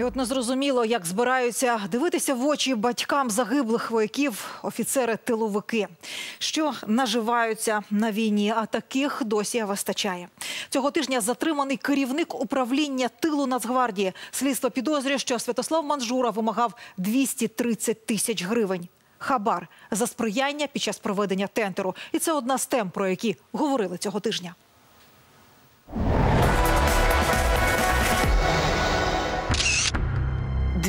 І от незрозуміло, як збираються дивитися в очі батькам загиблих вояків офіцери-тиловики, що наживаються на війні, а таких досі вистачає. Цього тижня затриманий керівник управління тилу Нацгвардії. Слідство підозрює, що Святослав Манжура вимагав 230 тисяч гривень. Хабар за сприяння під час проведення тендеру. І це одна з тем, про які говорили цього тижня. –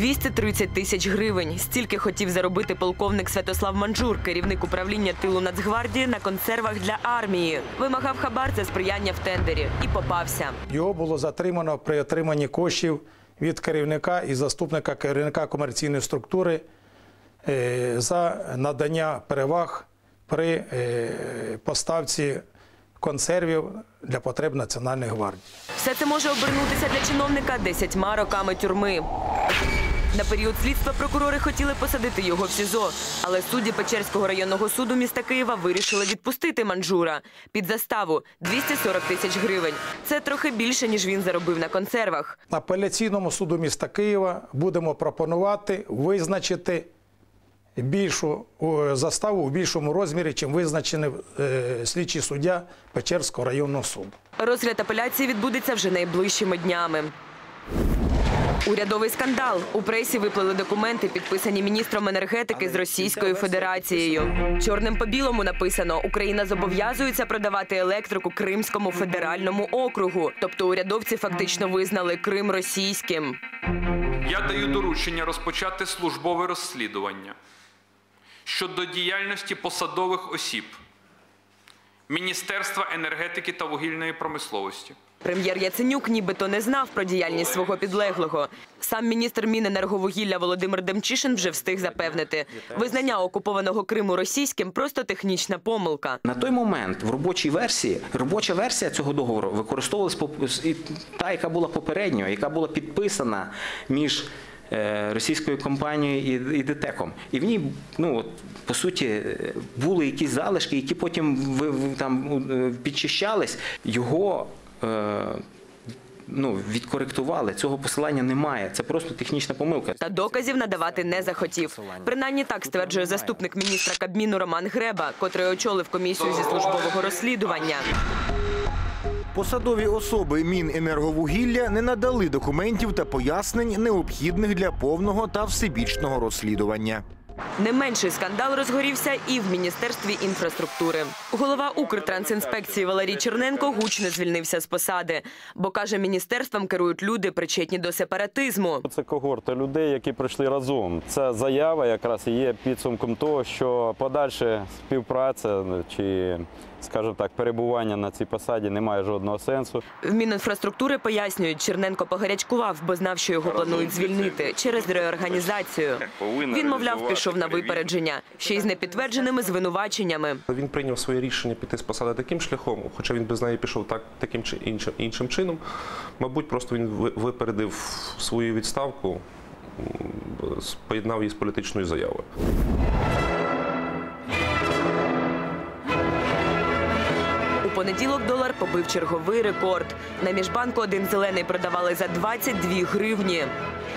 230 тисяч гривень. Стільки хотів заробити полковник Святослав Манджур, керівник управління тилу Нацгвардії на консервах для армії. Вимагав хабар за сприяння в тендері і попався. Його було затримано при отриманні коштів від керівника і заступника керівника комерційної структури е, за надання переваг при е, поставці консервів для потреб Національної гвардії. Все це може обернутися для чиновника десятьма роками тюрми. На період слідства прокурори хотіли посадити його в СІЗО, але судді Печерського районного суду міста Києва вирішили відпустити Манджура під заставу 240 тисяч гривень. Це трохи більше, ніж він заробив на консервах. Апеляційному суду міста Києва будемо пропонувати визначити більшу заставу в більшому розмірі, чим визначений е, слідчий суддя Печерського районного суду. Розгляд апеляції відбудеться вже найближчими днями. Урядовий скандал у пресі виплили документи, підписані міністром енергетики з Російською Федерацією. Чорним по білому написано: Україна зобов'язується продавати електрику Кримському федеральному округу. Тобто урядовці фактично визнали Крим російським. Я даю доручення розпочати службове розслідування щодо діяльності посадових осіб Міністерства енергетики та вугільної промисловості. Прем'єр Яценюк нібито не знав про діяльність свого підлеглого. Сам міністр Міненерговугілля Володимир Демчишин вже встиг запевнити. Визнання окупованого Криму російським просто технічна помилка. На той момент в робочій версії робоча версія цього договору використовувалась та, яка була попередньо, яка була підписана між е, російською компанією і, ДТЕКом. І в ній, ну по суті, е, були якісь залишки, які потім там е, підчищались. Його ну, відкоректували. Цього посилання немає. Це просто технічна помилка. Та доказів надавати не захотів. Принаймні так стверджує заступник міністра Кабміну Роман Греба, котрий очолив комісію зі службового розслідування. Посадові особи Міненерговугілля не надали документів та пояснень, необхідних для повного та всебічного розслідування. Не менший скандал розгорівся і в міністерстві інфраструктури. Голова Укртрансінспекції Валерій Черненко гучно звільнився з посади, бо каже, міністерством керують люди, причетні до сепаратизму. Це когорта людей, які прийшли разом. Ця заява якраз є підсумком того, що подальша співпраця чи, скажімо так, перебування на цій посаді не має жодного сенсу. В Мінінфраструктури пояснюють, Черненко погарячкував, бо знав, що його планують звільнити через реорганізацію. Він, мовляв, пішов на випередження, ще й з непідтвердженими звинуваченнями. Він прийняв своє рішення піти з посади таким шляхом, хоча він без неї пішов так, таким чи іншим, іншим чином. Мабуть, просто він випередив свою відставку, поєднав її з політичною заявою. Понеділок долар побив черговий рекорд. На міжбанку один зелений продавали за 22 гривні.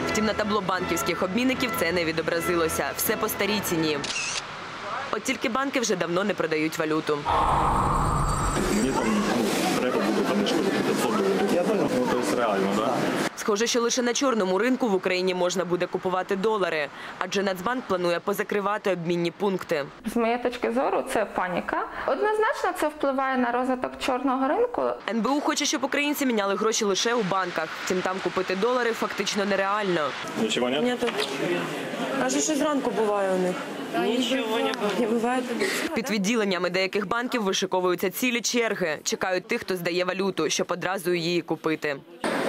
Втім, на табло банківських обмінників це не відобразилося. Все по старій ціні. От тільки банки вже давно не продають валюту. Мені там ну, треба буде там лише 500 доларів. Я думаю, ну то есть реально, да? Схоже, що лише на чорному ринку в Україні можна буде купувати долари, адже Нацбанк планує позакривати обмінні пункти. З моєї точки зору, це паніка. Однозначно, це впливає на розвиток чорного ринку. НБУ хоче, щоб українці міняли гроші лише у банках. Втім, там купити долари фактично нереально. Нічого нет? Ні, що зранку буває у них. Нічого не буває. Під відділеннями деяких банків вишиковуються цілі черги. Чекають тих, хто здає валюту, щоб одразу її купити.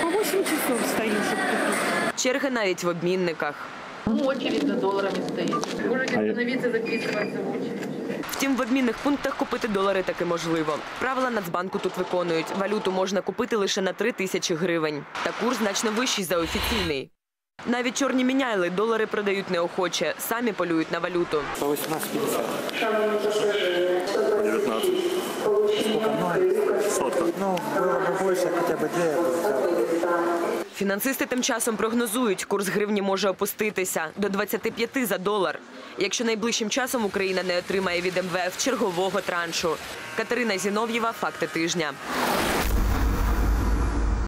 По 8 часов стою, чтобы купить. Черги навіть в обмінниках. Очередь за долларами стоит. Можете остановиться, записываться в очередь. Втім, в обмінних пунктах купити долари таки можливо. Правила Нацбанку тут виконують. Валюту можна купити лише на 3 тисячі гривень. Та курс значно вищий за офіційний. Навіть чорні міняйли долари продають неохоче, самі полюють на валюту. По 18,50. 19. Сколько? Сотка. Ну, було б більше, хоча б де. Фінансисти тим часом прогнозують, курс гривні може опуститися до 25 за долар, якщо найближчим часом Україна не отримає від МВФ чергового траншу. Катерина Зінов'єва, факти тижня.